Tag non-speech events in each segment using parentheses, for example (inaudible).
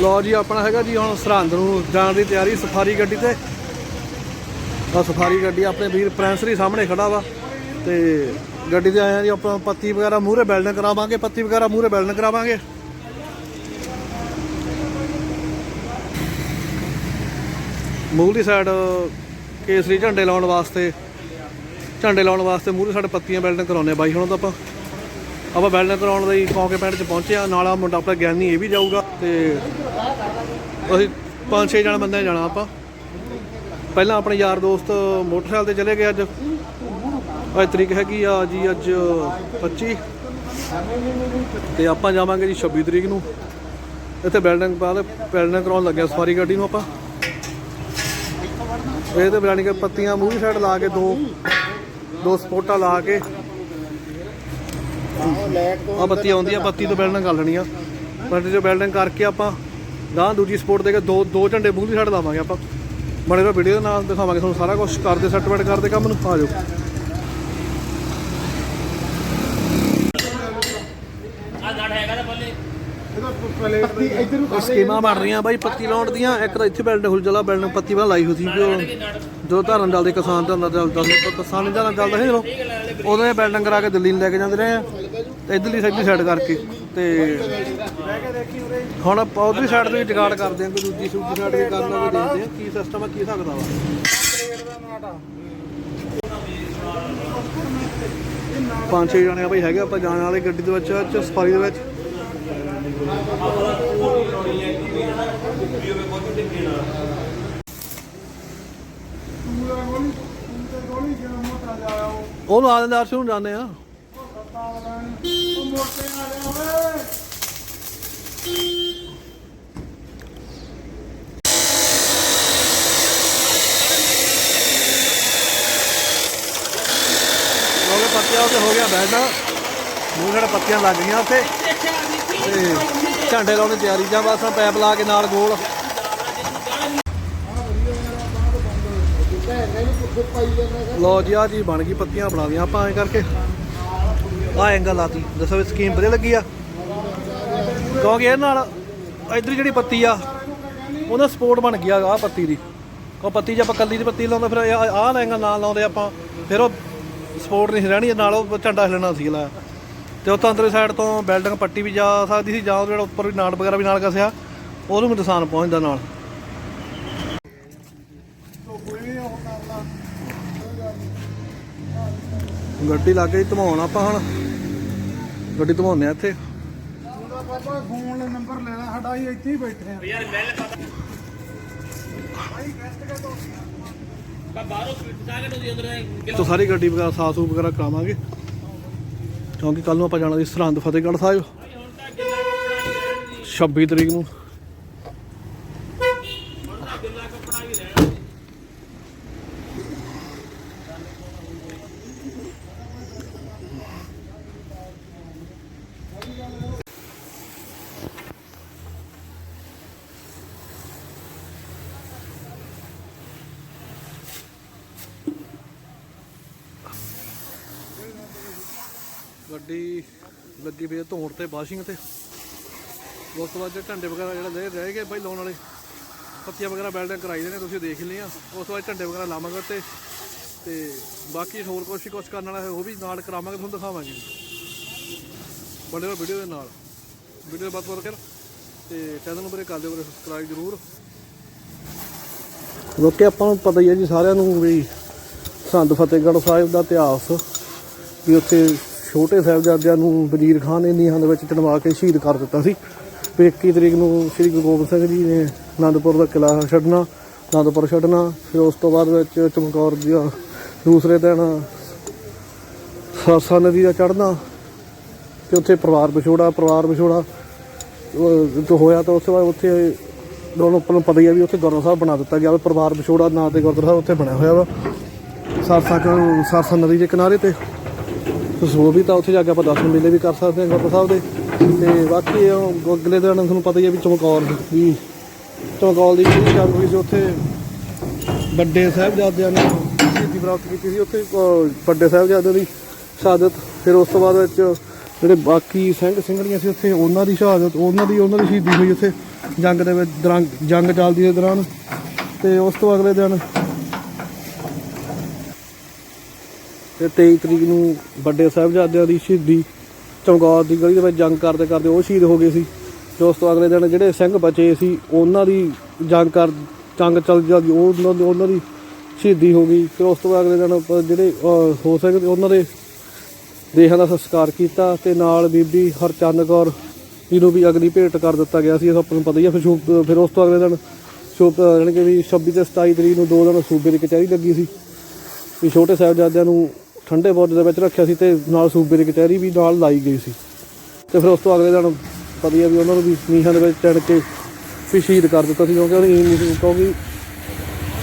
ਲੋ ਜੀ, ਆਪਣਾ ਹੈਗਾ ਜੀ ਹੁਣ ਸਰਹੰਦ ਨੂੰ ਜਾਣ ਦੀ ਤਿਆਰੀ, ਸਫਾਰੀ ਗੱਡੀ ਤੇ। ਆ ਸਫਾਰੀ ਗੱਡੀ ਆਪਣੇ ਵੀਰ ਪ੍ਰਿੰਸਰੀ ਸਾਹਮਣੇ ਖੜਾ ਵਾ ਤੇ ਗੱਡੀ ਤੇ ਆਇਆ ਜੀ, ਆਪਾਂ ਪੱਤੀ ਵਗੈਰਾ ਮੂਹਰੇ ਬੈਲਡਿੰਗ ਕਰਾਵਾਂਗੇ, ਪੱਤੀ ਵਗੈਰਾ ਮੂਹਰੇ ਬੈਲਡਿੰਗ ਕਰਾਵਾਂਗੇ। ਮੂਹਰੀ ਸਾਈਡ ਕੇਸਰੀ ਝੰਡੇ ਲਾਉਣ ਵਾਸਤੇ, ਝੰਡੇ ਲਾਉਣ ਵਾਸਤੇ ਮੂਹਰੇ ਸਾਈਡ ਪੱਤੀਆਂ ਬੈਲਡਿੰਗ ਕਰਾਉਣੇ ਆ ਬਾਈ, ਹੁਣ ਤਾਂ ਆਪਾਂ ਆਪਾਂ ਬੈਲਡਿੰਗ ਕਰਾਉਣ ਲਈ ਕੌਂਕੇ ਪਿੰਡ 'ਚ ਪਹੁੰਚਿਆ ਆ ਨਾਲ ਆ ਮੁੰਡਾ ਆਪਣਾ ਗਿਆਨੀ ਇਹ ਵੀ ਜਾਊਗਾ ਤੇ ਅਸੀਂ ਪੰਜ ਛੇ ਜਣ ਬੰਦੇ ਜਾਣਾ ਆਪਾਂ। ਪਹਿਲਾਂ ਆਪਣੇ ਯਾਰ ਦੋਸਤ ਮੋਟਰਸਾਈਕਲ ਤੇ ਚਲੇ ਗਏ ਅੱਜ। ਅੱਜ ਤਰੀਕ ਹੈਗੀ ਆ ਜੀ ਅੱਜ 25 ਤੇ ਆਪਾਂ ਜਾਵਾਂਗੇ ਜੀ 26 ਤਰੀਕ ਨੂੰ। ਇੱਥੇ ਬਿਲਡਿੰਗ ਬਾਅਦ ਬਿਲਡਿੰਗ ਕਰਾਉਣ ਲੱਗਿਆ ਸਫਾਰੀ ਗੱਡੀ ਨੂੰ ਆਪਾਂ। ਇਹ ਤੇ ਬਿਲਡਿੰਗ ਪੱਤੀਆਂ ਮੂਹਰੀ ਸਾਈਡ ਲਾ ਕੇ ਦੋ ਦੋ ਸਪੋਟਾ ਲਾ ਕੇ। ਆ ਬੱਤੀ ਆਉਂਦੀ ਆ, ਬੱਤੀ ਤੋਂ ਬਿਲਡਿੰਗ ਕਰ ਲੈਣੀ ਆ। ਪਰ ਜੋ ਬਿਲਡਿੰਗ ਕਰਕੇ ਆਪਾਂ ਗਾਂ ਦੂਜੀ ਸਪੋਰਟ ਦੇ ਕੇ ਦੋ ਦੋ ਝੰਡੇ ਮੂਹਰੀ ਸਾਈਡ ਲਾਵਾਂਗੇ ਆਪਾਂ। ਬਣੇ ਰਹੋ ਵੀਡੀਓ ਦੇ ਨਾਲ ਦਿਖਾਵਾਂਗੇ ਤੁਹਾਨੂੰ ਸਾਰਾ ਕੁਝ ਕਰਦੇ ਸੈਟਮੈਂਟ ਕਰਦੇ ਕੰਮ ਨੂੰ। ਆ ਜਾਓ। ਪੱਤੀ ਇੱਧਰ ਨੂੰ ਉਹ ਸਕੀਮਾਂ ਬਣ ਰਹੀਆਂ ਬਾਈ, ਪੱਤੀ ਲਾਉਣ ਦੀਆਂ। ਇੱਕ ਤਾਂ ਇੱਥੇ ਬੈਲਡਿੰਗ ਹੁਲ ਜਲਾ ਬਿਲਡਿੰਗ ਪੱਤੀ ਵਾਲਾ ਲਾਈ ਹੋਈ ਸੀ ਜੋ ਜਦੋਂ ਧਰਨ ਚੱਲਦੇ ਕਿਸਾਨ ਧਰਨ ਚੱਲਦਾ ਸੀ ਪਰ ਧਰਨ ਚੱਲਦਾ ਸੀ ਜਦੋਂ, ਉਦੋਂ ਇਹ ਬਿਲਡਿੰਗ ਕਰਾ ਕੇ ਦਿੱਲੀ ਨੂੰ ਲੈ ਕੇ ਜਾਂਦੇ ਰਹੇ ਆ ਤੇ ਇਧਰਲੀ ਸਾਈਡ ਸਾਈਡ ਕਰਕੇ ਤੇ ਹੁਣ ਉਧਰਲੀ ਸਾਈਡ ਤੋਂ ਹੀ ਕਰਦੇ ਆ ਕੋਈ ਦੂਜੀ ਸੂਜੀ ਸਾਈਡ ਵੀ ਕਰਨਾ ਵੀ ਦੇਖਦੇ ਆ ਕੀ ਸਿਸਟਮ ਆ, ਕੀ ਸਕਦਾ ਵਾ ਪੰਜ ਛੇ ਜਣੇ ਆ ਬਾਈ ਹੈਗੇ, ਆਪਾਂ ਜਾਣ ਵਾਲੇ ਗੱਡੀ ਦੇ ਵਿੱਚ ਅੱਜ ਸਫਾਰੀ ਦੇ ਵਿੱਚ। ਪੂਰਾ ਗੋਲੀ ਤੇ ਗੋਲੀ ਜਿਹੜਾ ਮੋਟਾ ਜਾਇਆ ਉਹ ਉਹਨੂੰ ਆ ਦਿੰਦੇ ਅਰਸ਼ ਨੂੰ ਜਾਂਦੇ ਆ। ਸੱਤਾ ਵਾਲਾ ਹੋ ਗਿਆ ਪੱਤੀਆਂ ਉੱਤੇ ਹੋ ਗਿਆ ਬੈਠ। ਮੂੰਹ ਜਿਹੜੇ ਪੱਤੀਆਂ ਲੱਗ ਗਈਆਂ ਉੱਥੇ ਤੇ ਝੰਡੇ ਲਾਉਣ ਦੀ ਤਿਆਰੀ ਜਾਂ ਬਸ ਪੈਪ ਲਾ ਕੇ ਨਾਲ ਗੋਲ। ਲੋ ਜੀ ਆ ਜੀ ਬਣ ਗਈ, ਪੱਤੀਆਂ ਬਣਾ ਦੀਆਂ ਆਪਾਂ ਐਂ ਕਰਕੇ ਆ ਐਂਗਲ ਲਾਤੀ ਦੱਸੋ ਵੀ ਸਕੀਮ ਵਧੀਆ ਲੱਗੀ ਆ? ਕਿਉਂਕਿ ਇਹ ਨਾਲ ਇਧਰ ਜਿਹੜੀ ਪੱਤੀ ਆ, ਉਹਦਾ ਸਪੋਰਟ ਬਣ ਗਿਆ ਆ ਪੱਤੀ ਦੀ। ਉਹ ਪੱਤੀ ਜੇ ਆਪਾਂ ਕੱਲੀ ਦੀ ਪੱਤੀ ਲਾਉਂਦੇ, ਫਿਰ ਆਹ ਐਂਗਲ ਨਾਲ ਲਾਉਂਦੇ ਆਪਾਂ, ਫਿਰ ਉਹ ਸਪੋਰਟ ਨਹੀਂ ਸੀ ਰਹਿਣੀ, ਨਾਲ ਉਹ ਝੰਡਾ ਹਿਲਣਾ ਸੀ ਲਾ। ਤੇ ਉੱਥੋਂ ਅੰਦਰਲੀ ਸਾਈਡ ਤੋਂ ਬਿਲਡਿੰਗ ਪੱਟੀ ਵੀ ਜਾ ਸਕਦੀ ਸੀ, ਜਾਂ ਉਹ ਜਿਹੜਾ ਉੱਪਰ ਵੀ ਨਾੜ ਵਗੈਰਾ ਵੀ ਨਾਲ ਕਸਿਆ ਉਹਨੂੰ ਵੀ ਨੁਕਸਾਨ ਪਹੁੰਚਦਾ ਨਾਲ ਕੋਈ ਉਹ ਕਰ ਲਾ ਗੱਡੀ ਲੱਗ ਗਈ ਧਮਾਉਣ ਆਪਾਂ ਹੁਣ। ਗੱਡੀ ਧਮਾਉਂਦੇ ਆ ਇੱਥੇ। ਪਾਪਾ ਫੋਨ ਦਾ ਨੰਬਰ ਲੈ ਲੈ ਸਾਡਾ ਅਸੀਂ ਇੱਥੇ ਹੀ ਬੈਠੇ ਆ ਯਾਰ ਮੈਂ ਤੋਂ ਸਾਰੀ ਗੱਡੀ ਵਗੈਰਾ ਸਾਫ਼ ਸੂਫ ਵਗੈਰਾ ਕਰਾਵਾਂਗੇ। ਕਿਉਂਕਿ ਕੱਲ ਨੂੰ ਆਪਾਂ ਜਾਣਾ ਸੀ ਸਰਹੰਦ ਫਤਿਹਗੜ੍ਹ ਸਾਹਿਬ। 26 ਤਰੀਕ ਨੂੰ। ਗੱਡੀ ਲੱਗੀ ਪਈ ਹੈ ਧੋਣ ਤੇ ਵਾਸ਼ਿੰਗ ਤੇ। ਉਸ ਤੋਂ ਬਾਅਦ ਜਿਹੜੇ ਝੰਡੇ ਵਗੈਰਾ ਜਿਹੜੇ ਰਹਿ ਰਹਿ ਗਏ ਬਾਈ ਲਾਉਣ ਵਾਲੇ, ਪੱਤੀਆਂ ਵਗੈਰਾ ਬੈਲਡਿੰਗ ਕਰਾਈ ਦੇ ਨੇ, ਤੁਸੀਂ ਦੇਖ ਲਿਆ ਉਸ ਤੋਂ ਬਾਅਦ ਝੰਡੇ ਵਗੈਰਾ ਲਾਵਾਂਗੇ ਤੇ ਤੇ ਬਾਕੀ ਹੋਰ ਕੁਛ ਹੀ ਕੁਛ ਕਰਨ ਵਾਲਾ ਹੈ, ਉਹ ਵੀ ਨਾਲ ਕਰਾਵਾਂਗੇ, ਤੁਹਾਨੂੰ ਦਿਖਾਵਾਂਗੇ। ਬਣੇ ਰਹੋ ਵੀਡੀਓ ਦੇ ਨਾਲ। ਵੀਡੀਓ ਬਾਤ ਕਰ ਤੇ ਚੈਨਲ ਨੂੰ ਬਰੇ ਕਰ ਦਿਓ ਸਬਸਕ੍ਰਾਈਬ ਜ਼ਰੂਰ। ਲੋਕੇ ਆਪਾਂ ਨੂੰ ਪਤਾ ਹੀ ਹੈ ਜੀ ਸਾਰਿਆਂ ਨੂੰ ਵੀ ਸੰਤ ਫਤਿਹਗੜ੍ਹ ਸਾਹਿਬ ਦਾ ਇਤਿਹਾਸ ਵੀ ਉੱਥੇ ਛੋਟੇ ਸਾਹਿਬਜ਼ਾਦਿਆਂ ਨੂੰ ਵਜ਼ੀਰ ਖਾਨ ਨੇ ਨੀਹਾਂ ਦੇ ਵਿੱਚ ਚਣਵਾ ਕੇ ਸ਼ਹੀਦ ਕਰ ਦਿੱਤਾ ਸੀ। ਫਿਰ 21 ਤਰੀਕ ਨੂੰ ਸ੍ਰੀ ਗੁਰੂ ਗੋਬਿੰਦ ਸਿੰਘ ਜੀ ਨੇ ਆਨੰਦਪੁਰ ਦਾ ਕਿਲਾ ਛੱਡਣਾ ਆਨੰਦਪੁਰ ਛੱਡਣਾ, ਫਿਰ ਉਸ ਤੋਂ ਬਾਅਦ ਵਿੱਚ ਚਮਕੌਰ ਦੀ ਦੂਸਰੇ ਦਿਨ ਸਰਸਾ ਨਦੀ ਦਾ ਚੜ੍ਹਨਾ ਤੇ ਉੱਥੇ ਪਰਿਵਾਰ ਵਿਛੋੜਾ ਪਰਿਵਾਰ ਵਿਛੋੜਾ ਉਹ ਤੋਂ ਹੋਇਆ ਤਾਂ ਉਸ ਤੋਂ ਬਾਅਦ ਉੱਥੇ ਦੋਨੋਂ ਆਪਾਂ ਨੂੰ ਪਤਾ ਹੀ ਆ ਵੀ ਉੱਥੇ ਗੁਰਦੁਆਰਾ ਸਾਹਿਬ ਬਣਾ ਦਿੱਤਾ ਗਿਆ ਪਰਿਵਾਰ ਵਿਛੋੜਾ ਨਾਂ ਤੇ ਗੁਰਦੁਆਰਾ ਸਾਹਿਬ ਉੱਥੇ ਬਣਿਆ ਹੋਇਆ ਵਾ। ਸਰਸਾ ਸਰਸਾ ਨਦੀ ਦੇ ਕਿਨਾਰੇ ਤੇ ਸੋ ਵੀ ਤਾਂ ਉੱਥੇ ਜਾ ਕੇ ਆਪਾਂ ਦਰਸ਼ਨ ਮੇਲੇ ਵੀ ਕਰ ਸਕਦੇ ਹਾਂ ਗੁਰਦੁਆਰਾ ਸਾਹਿਬ ਦੇ। ਤੇ ਬਾਕੀ ਉਹ ਅਗਲੇ ਦਿਨ ਤੁਹਾਨੂੰ ਪਤਾ ਹੀ ਹੈ ਵੀ ਚਮਕੌਰ ਵੀ ਚਮਕੌਰ ਦੀ ਜਿਹੜੀ ਗੱਲ ਹੋਈ ਸੀ ਉੱਥੇ ਵੱਡੇ ਸਾਹਿਬਜ਼ਾਦਿਆਂ ਨੇ ਸ਼ਹੀਦੀ ਪ੍ਰਾਪਤ ਕੀਤੀ ਸੀ। ਉੱਥੇ ਵੱਡੇ ਸਾਹਿਬਜ਼ਾਦਿਆਂ ਦੀ ਸ਼ਹਾਦਤ। ਫਿਰ ਉਸ ਤੋਂ ਬਾਅਦ ਵਿੱਚ ਜਿਹੜੇ ਬਾਕੀ ਸਿੰਘ ਸਿੰਘਣੀਆਂ ਸੀ ਉੱਥੇ, ਉਹਨਾਂ ਦੀ ਸ਼ਹਾਦਤ, ਉਹਨਾਂ ਦੀ ਉਹਨਾਂ ਦੀ ਸ਼ਹੀਦੀ ਹੋਈ ਉੱਥੇ ਜੰਗ ਦੇ ਵਿੱਚ ਦੌਰਾਨ ਜੰਗ ਚੱਲਦੀ ਦੇ ਦੌਰਾਨ। ਤੇ ਉਸ ਤੋਂ ਅਗਲੇ ਦਿਨ ਤੇ 23 ਤਰੀਕ ਨੂੰ ਵੱਡੇ ਸਾਹਿਬਜ਼ਾਦਿਆਂ ਦੀ ਸ਼ਹੀਦੀ ਚਮਕੌਰ ਦੀ ਗਲੀ ਦੇ ਵਿੱਚ ਜੰਗ ਕਰਦੇ ਕਰਦੇ ਉਹ ਸ਼ਹੀਦ ਹੋ ਗਏ ਸੀ। ਤੇ ਉਸ ਤੋਂ ਅਗਲੇ ਦਿਨ ਜਿਹੜੇ ਸਿੰਘ ਬਚੇ ਸੀ, ਉਹਨਾਂ ਦੀ ਜੰਗ ਕਰ, ਜੰਗ ਚੱਲ ਜਾਂਦੀ, ਉਹਨਾਂ ਦੀ ਉਹਨਾਂ ਦੀ ਸ਼ਹੀਦੀ ਹੋ ਗਈ। ਫਿਰ ਉਸ ਤੋਂ ਅਗਲੇ ਦਿਨ ਜਿਹੜੇ ਹੋ ਸਕਦੇ ਉਹਨਾਂ ਦੇ ਦੇਹਾਂ ਦਾ ਸੰਸਕਾਰ ਕੀਤਾ ਤੇ ਨਾਲ ਬੀਬੀ ਹਰਚੰਦ ਕੌਰ ਜੀ ਨੂੰ ਵੀ ਅਗਨੀ ਭੇਟ ਕਰ ਦਿੱਤਾ ਗਿਆ ਸੀ, ਇਹ ਆਪਾਂ ਨੂੰ ਪਤਾ ਹੀ ਆ। ਫਿਰ ਸ਼ੂ- ਫਿਰ ਉਸ ਤੋਂ ਅਗਲੇ ਦਿਨ ਸ਼ੁਭ, ਜਾਣੀ ਕਿ ਵੀ 26 ਤੇ 27 ਤਰੀਕ ਨੂੰ ਦੋ ਦਿਨ ਸੂਬੇ ਦੀ ਕਚਹਿਰੀ ਲੱਗੀ ਸੀ। ਵੀ ਛੋਟੇ ਸਾਹਿਬਜ਼ਾਦਿਆਂ ਨੂੰ ਠੰਡੇ ਬੋਰਡ ਦੇ ਵਿੱਚ ਰੱਖਿਆ ਸੀ ਤੇ ਨਾਲ ਸੂਬੇ ਦੀ ਕਚਹਿਰੀ ਵੀ ਨਾਲ ਲਾਈ ਗਈ ਸੀ। ਤੇ ਫਿਰ ਉਸ ਤੋਂ ਅਗਲੇ ਦਿਨ ਪਤਾ ਵੀ ਉਹਨਾਂ ਨੂੰ ਵੀ ਨੀਹਾਂ ਦੇ ਵਿੱਚ ਚੜ ਕੇ ਵੀ ਸ਼ਹੀਦ ਕਰ ਦਿੱਤਾ ਸੀ, ਕਿਉਂਕਿ ਉਹਨੇ ਈਮ ਨਹੀਂ ਸੀ ਕਿਉਂਕਿ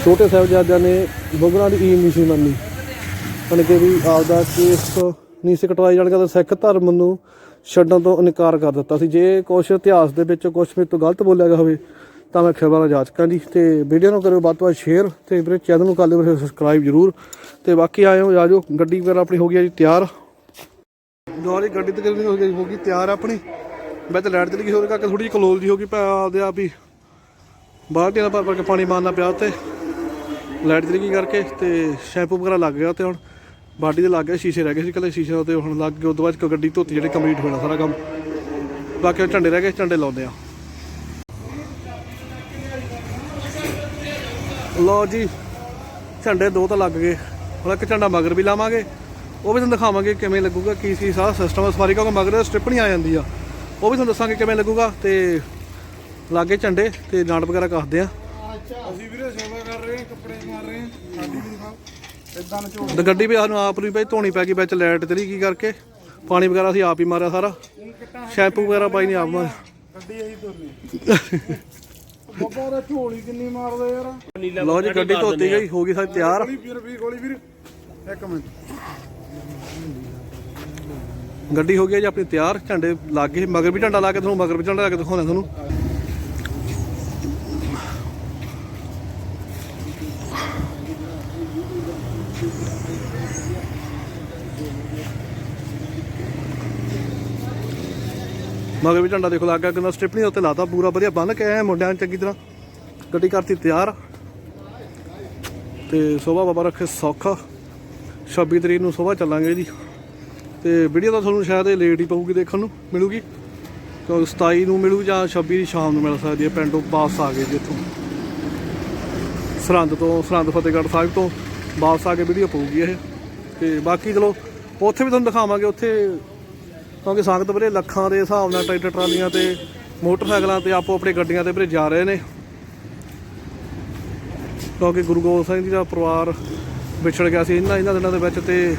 ਛੋਟੇ ਸਾਹਿਬਜ਼ਾਦਿਆਂ ਨੇ ਬੁਗਰਾਂ ਦੀ ਈਮ ਨਹੀਂ ਸੀ ਮੰਨੀ। ਮਨ ਕਿ ਵੀ ਆਪਦਾ ਕੇਸ ਨਹੀਂ ਸੀ ਕਟਵਾਈ ਜਾਣ ਤਾਂ ਸਿੱਖ ਧਰਮ ਨੂੰ ਛੱਡਣ ਤੋਂ ਇਨਕਾਰ ਕਰ ਦਿੱਤਾ ਸੀ। ਜੇ ਕੁਛ ਇਤਿਹਾਸ ਦੇ ਵਿੱਚ ਕੁਛ ਮੇਰੇ ਤੋਂ ਗਲਤ ਬੋਲਿਆ ਗਿਆ ਹੋਵੇ ਤਾਂ ਮੈਂ ਖਿਮਾ ਦਾ ਜਾਚਕਾਂ ਜੀ ਤੇ ਵੀਡੀਓ ਨੂੰ ਕਰਿਓ ਵੱਧ ਤੋਂ ਵੱਧ ਸ਼ੇਅਰ ਤੇ ਮੇਰੇ ਚੈਨਲ ਨੂੰ ਕਰ ਲਿਓ ਫਿਰ ਸਬਸਕ੍ਰਾਈਬ ਜਰੂਰ। ਤੇ ਬਾਕੀ ਆਇਓ ਆਜੋ ਗੱਡੀ ਵਗੈਰਾ ਆਪਣੀ ਹੋ ਗਈ ਆ ਜੀ ਤਿਆਰ। ਦੁਆਰੀ ਗੱਡੀ ਤੇ ਕਰਨੀ ਹੋ ਗਈ ਹੋ ਗਈ ਤਿਆਰ ਆਪਣੀ। ਮੈਂ ਤਾਂ ਲਾਈਟ ਚਲੀ ਗਈ ਹੋਰ ਕਰਕੇ ਥੋੜੀ ਜਿਹੀ ਕਲੋਲ ਜੀ ਹੋ ਗਈ ਪਾ ਆਪਦੇ ਆਪ ਹੀ ਬਾਲਟੀਆਂ ਨਾਲ ਭਰ ਭਰ ਕੇ ਪਾਣੀ ਮਾਰਨਾ ਪਿਆ ਉੱਤੇ ਲਾਈਟ ਤਰੀਕੀ ਕਰਕੇ ਤੇ ਸ਼ੈਂਪੂ ਵਗੈਰਾ ਲੱਗ ਗਿਆ ਤੇ ਹੁਣ। ਬਾਡੀ ਦੇ ਲੱਗ ਗਿਆ ਸ਼ੀਸ਼ੇ ਰਹਿ ਗਏ ਸੀ ਕੱਲੇ ਸ਼ੀਸ਼ੇ ਤੇ ਹੁਣ ਲੱਗ ਗਏ ਉਦੋਂ ਬਾਅਦ ਗੱਡੀ ਧੋਤੀ ਜਿਹੜੇ ਕੰਪਲੀਟ ਹੋਣਾ ਸਾਰਾ ਕੰਮ। ਬਾਕੀ ਉਹ ਝੰਡੇ ਰਹਿ ਗਏ, ਝੰਡੇ ਲਾਉਂਦੇ ਆ। ਲਓ ਜੀ ਝੰਡੇ ਦੋ ਤਾਂ ਲੱਗ ਗਏ। ਹੁਣ ਇੱਕ ਝੰਡਾ ਮਗਰ ਵੀ ਲਾਵਾਂਗੇ। ਉਹ ਵੀ ਤੁਹਾਨੂੰ ਦਿਖਾਵਾਂਗੇ ਕਿਵੇਂ ਲੱਗੂਗਾ ਕੀ ਕੀ ਸਾਰਾ ਸਿਸਟਮ ਸਫਾਰੀ ਕਿਉਂਕਿ ਮਗਰ ਸਟ੍ਰਿਪ ਨਹੀਂ ਆ ਜਾਂਦੀ ਆ। ਉਹ ਵੀ ਤੁਹਾਨੂੰ ਦੱਸਾਂਗੇ ਕਿਵੇਂ ਲੱਗੂਗਾ ਤੇ ਲਾਗੇ ਝੰਡੇ ਤੇ ਨਾਟ ਵਗੈਰਾ ਕੱਸਦੇ ਆ। ਅਸੀਂ ਵੀਰੇ ਸੇਵਾ ਕਰ ਰਹੇ ਹਾਂ ਕੱਪੜੇ ਮਾਰ ਰਹੇ ਹਾਂ ਸਾਡੀ ਗੁਰੂ ਸਾਹਿਬ ਇਦਾਂ ਨਚੋੜ ਤੇ ਗੱਡੀ ਵੀ ਸਾਨੂੰ ਆਪ ਨੂੰ ਭਾਈ ਧੋਣੀ ਪੈ ਗਈ ਵਿੱਚ ਲਾਈਟ ਚਲੀ ਗਈ ਕਰਕੇ। ਪਾਣੀ ਵਗੈਰਾ ਅਸੀਂ ਆਪ ਹੀ ਮਾਰਿਆ ਸਾਰਾ। ਸ਼ੈਂਪੂ ਵਗੈਰਾ ਪਾਈ ਨਹੀਂ ਆਪ ਮਾਰਿਆ ਗੱਡੀ ਆਈ ਤੁਰਨੀ (laughs) ਬੱਬਾ ਦਾ ਝੋਲੀ ਕਿੰਨੀ ਮਾਰਦਾ ਯਾਰ। ਲਓ ਜੀ ਗੱਡੀ ਧੋਤੀ ਗਈ ਹੋ ਗਈ ਸਾਡੀ ਤਿਆਰ। ਗੋਲੀ ਵੀਰ ਵੀ ਗੋਲੀ ਵੀਰ। ਇੱਕ ਮਿੰਟ। ਗੱਡੀ ਹੋ ਗਈ ਜੀ ਆਪਣੀ ਤਿਆਰ ਝੰਡੇ ਲੱਗ ਗਏ ਮਗਰ ਵੀ ਝੰਡਾ ਲਾ ਕੇ ਤੁਹਾਨੂੰ ਮਗਰ ਵੀ ਝੰਡਾ ਲਾ ਕੇ ਦਿਖਾਉਂਦਾ ਤੁਹਾਨੂੰ। ਮਗਰ ਵੀ ਝੰਡਾ ਦੇਖੋ, ਲੱਗ ਗਿਆ ਕਿੰਨਾ ਸਟ੍ਰਿਪ ਨਹੀਂ ਉੱਤੇ ਲਾਤਾ, ਪੂਰਾ ਵਧੀਆ, ਬੰਨ ਕੇ ਐ ਮੁੰਡਿਆਂ ਨੂੰ ਚੰਗੀ ਤਰ੍ਹਾਂ। ਗੱਡੀ ਕਰਤੀ ਤਿਆਰ। ਤੇ ਸੋਭਾ ਬਾਬਾ ਰੱਖੇ ਸੌਖਾ। 26 ਤਰੀਕ ਨੂੰ ਸੋਭਾ ਚੱਲਾਂਗੇ ਜੀ। ਤੇ ਵੀਡੀਓ ਤਾਂ ਤੁਹਾਨੂੰ ਸ਼ਾਇਦ ਇਹ ਲੇਟ ਹੀ ਪਊਗੀ ਦੇਖਣ ਨੂੰ, ਮਿਲੂਗੀ। ਕਿਉਂਕਿ 27 ਨੂੰ ਮਿਲੂ ਜਾਂ 26 ਦੀ ਸ਼ਾਮ ਨੂੰ ਮਿਲ ਸਕਦੀ ਹੈ, ਪਿੰਡੋਂ ਵਾਪਸ ਆ ਗਏ ਜੀ ਇੱਥੋਂ। ਸਰਹੰਦ ਤੋਂ, ਸਰਹੰਦ ਫਤਿਹਗੜ੍ਹ ਸਾਹਿਬ ਤੋਂ ਵਾਪਸ ਆ ਕੇ ਵੀਡੀਓ ਪਊਗੀ ਇਹ। ਤੇ ਬਾਕੀ ਚਲੋ, ਉੱਥੇ ਵੀ ਤੁਹਾਨੂੰ ਦਿਖਾਵਾਂਗੇ, ਉੱਥੇ ਕਿਉਂਕਿ ਸੰਗਤ ਵੀਰੇ ਲੱਖਾਂ ਦੇ ਹਿਸਾਬ ਨਾਲ ਟਰੈਕਟਰ, ਟਰਾਲੀਆਂ ਤੇ ਮੋਟਰਸਾਈਕਲਾਂ ਤੇ ਆਪੋ ਆਪਣੇ ਗੱਡੀਆਂ ਤੇ ਵੀਰੇ ਜਾ ਰਹੇ ਨੇ। ਕਿਉਂਕਿ ਗੁਰੂ ਗੋਬਿੰਦ ਸਿੰਘ ਜੀ ਦਾ ਪਰਿਵਾਰ ਵਿਛੜ ਗਿਆ ਸੀ ਇਹਨਾਂ ਇਹਨਾਂ ਦਿਨਾਂ ਦੇ ਵਿੱਚ ਤੇ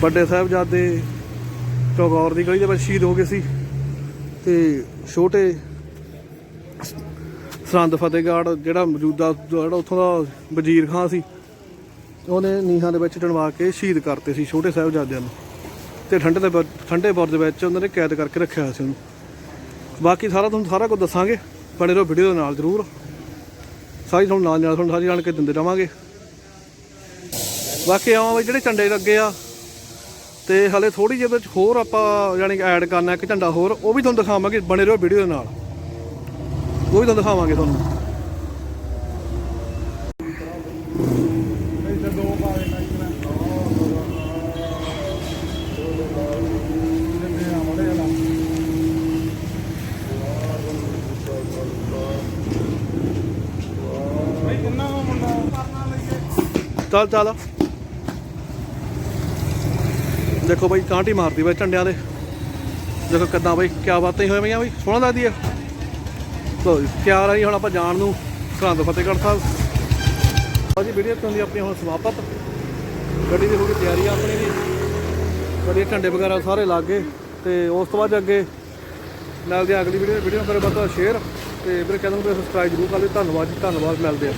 ਵੱਡੇ ਸਾਹਿਬਜ਼ਾਦੇ ਚੌਗੌਰ ਦੀ ਗਲੀ ਦੇ ਵਿੱਚ ਸ਼ਹੀਦ ਹੋ ਗਏ ਸੀ ਤੇ ਛੋਟੇ ਸਰਹੰਦ ਫਤਿਹਗੜ੍ਹ ਜਿਹੜਾ ਮੌਜੂਦਾ, ਜਿਹੜਾ ਉੱਥੋਂ ਦਾ ਵਜ਼ੀਰ ਖਾਂ ਸੀ, ਉਹਨੇ ਨੀਹਾਂ ਦੇ ਵਿੱਚ ਟਣਵਾ ਕੇ ਸ਼ਹੀਦ ਕਰਤੇ ਸੀ ਛੋਟੇ ਸਾਹਿਬਜ਼ਾਦਿਆਂ ਨੂੰ। ਤੇ ਠੰਡੇ ਦੇ ਬੁਰ- ਠੰਡੇ ਬੁਰਜ ਦੇ ਵਿੱਚ ਉਹਨਾਂ ਨੇ ਕੈਦ ਕਰਕੇ ਰੱਖਿਆ ਹੋਇਆ ਸੀ ਉਹਨੂੰ। ਬਾਕੀ ਸਾਰਾ ਤੁਹਾਨੂੰ ਸਾਰਾ ਕੁਝ ਦੱਸਾਂਗੇ, ਬਣੇ ਰਹੋ ਵੀਡੀਓ ਦੇ ਨਾਲ ਜ਼ਰੂਰ। ਸਾਰੀ ਤੁਹਾਨੂੰ ਨਾਲ ਨਾਲ ਤੁਹਾਨੂੰ ਸਾਰੀ ਜਾਣ ਕੇ ਦਿੰਦੇ ਰਵਾਂਗੇ। ਬਾਕੀ ਆਵਾਂ ਵੀ ਜਿਹੜੇ ਝੰਡੇ ਲੱਗੇ ਆ, ਤੇ ਹਲੇ ਥੋੜੀ ਜਿਹੀ ਵਿੱਚ ਹੋਰ ਆਪਾਂ ਯਾਨੀ ਕਿ ਐਡ ਕਰਨਾ ਇੱਕ ਝੰਡਾ ਹੋਰ, ਉਹ ਵੀ ਤੁਹਾਨੂੰ ਦਿਖਾਵਾਂਗੇ, ਬਣੇ ਰਹੋ ਵੀਡੀਓ ਦੇ ਨਾਲ। ਉਹ ਵੀ ਤੁਹਾਨੂੰ ਦਿਖਾਵਾਂਗੇ ਤੁਹਾਨੂੰ। ਚੱਲ ਚੱਲ। ਦੇਖੋ ਬਾਈ, ਕਾਂਟੀ ਮਾਰਦੀ ਬਾਈ ਝੰਡਿਆਂ ਦੇ। ਦੇਖੋ ਕਿੱਦਾਂ ਬਾਈ, ਕਿਆ ਬਾਤਾਂ ਹੀ ਹੋਈਆਂ ਬਈਆਂ ਬਾਈ, ਸੋਹਣਾ ਲੱਗਦੀ ਆ। ਲੋ ਤਿਆਰ ਆ ਜੀ ਹੁਣ ਆਪਾਂ ਜਾਣ ਨੂੰ ਸਰਹੰਦ ਫਤਿਹਗੜ੍ਹ ਸਾਹਿਬ। ਆ ਜੀ ਵੀਡੀਓ ਤੋਂ ਦੀ ਆਪਣੀ ਹੁਣ ਸਮਾਪਤ? ਗੱਡੀ ਦੀ ਹੋ ਗਈ ਤਿਆਰੀ ਆ ਆਪਣੀ ਦੀ ਗੱਡੀ ਝੰਡੇ ਵਗੈਰਾ ਸਾਰੇ ਲੱਗ ਗਏ ਤੇ ਉਸ ਤੋਂ ਬਾਅਦ ਅੱਗੇ ਨਾਲ ਦੀ ਅਗਲੀ ਵੀਡੀਓ ਵੀਡੀਓ ਕਰੇ ਬੱਤਾ ਸ਼ੇਅਰ ਤੇ ਮੇਰੇ ਚੈਨਲ ਨੂੰ ਸਬਸਕ੍ਰਾਈਬ ਜ਼ਰੂਰ ਕਰ ਲਿਓ। ਧੰਨਵਾਦ ਜੀ, ਧੰਨਵਾਦ, ਮਿਲਦੇ ਆ